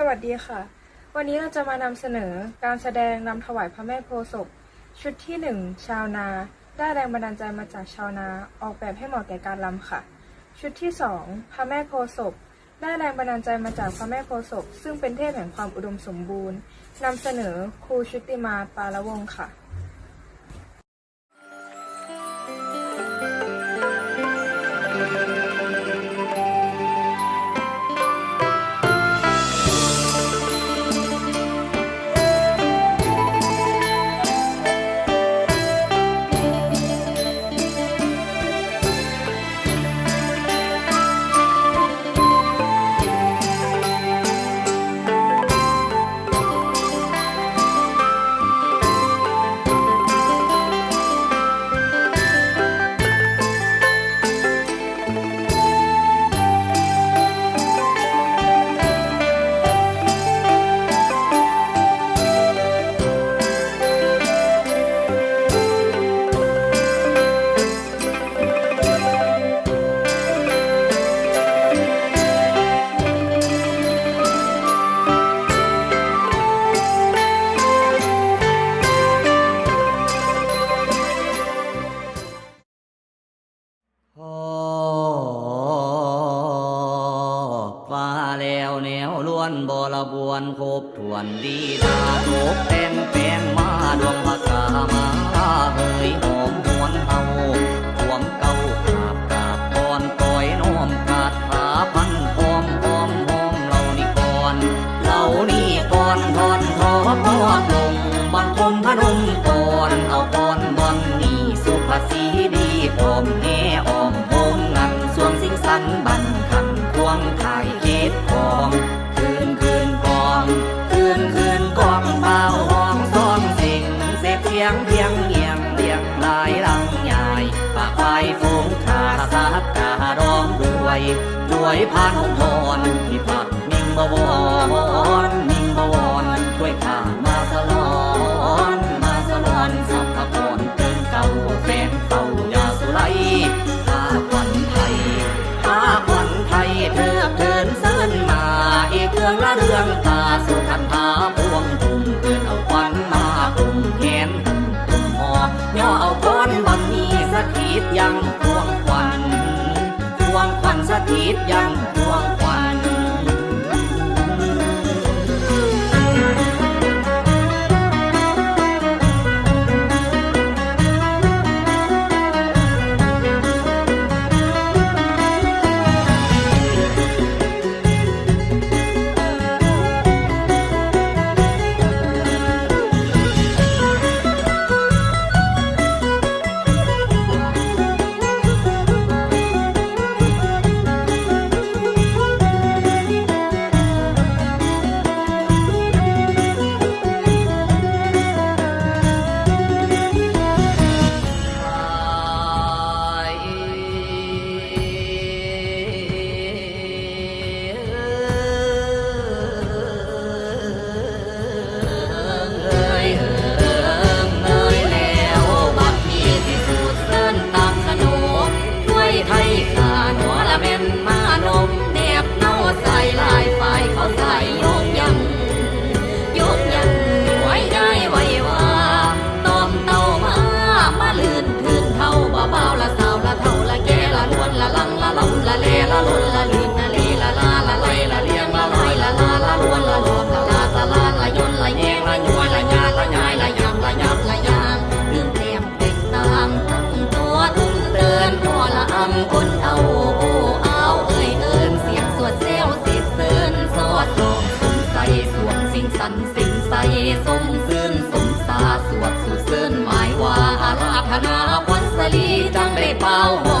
สวัสดีค่ะ วันนี้เราจะมานำเสนอการแสดงนำถวายพระแม่โพศพชุดที่หนึ่งชาวนา ได้แรงบันดาลใจมาจากชาวนา ออกแบบให้เหมาะแก่การรำค่ะ ชุดที่สองพระแม่โพศพได้แรงบันดาลใจมาจากพระแม่โพศพซึ่งเป็นเทพแห่งความอุดมสมบูรณ์นำเสนอครูชุติมาปาละวงค่ะ แล้วแนวล้วนบรบวนครบถวนดีดาโกแตงแปงมาดวงพากามาเฮยหอมหวนเฮาหวมเก่าขาบกาบก่อนก้อยน้อมกาดผาพันหอมหอมหอมเรานี่ก่อนเรานี่ก่อนทอนทอพอลงบังคมพน องด้วยพานของทอนที่พักมิ่งบวรมิ่งบวรด้วยข้ามาสลอนมาสลอนสัพพะกรเกินเก่าแฟนเต่ายาสุไลข้าควันไทยข้าควันไทยเถิดเทินเสินมาอีกเรื่องละเรื่องตาสุขันธาพวงตุ่มเกินเอาควันมาคุมแขนตุ่มหอ ย่อเอาก้อนบันนี้สถิตยังพวงควังค วันสถิตยัง สันสิงใสสมซื่นสมสาสวดสุดซื่นหมายว่าอาราธนาวันสลีจังได้เป่าหัว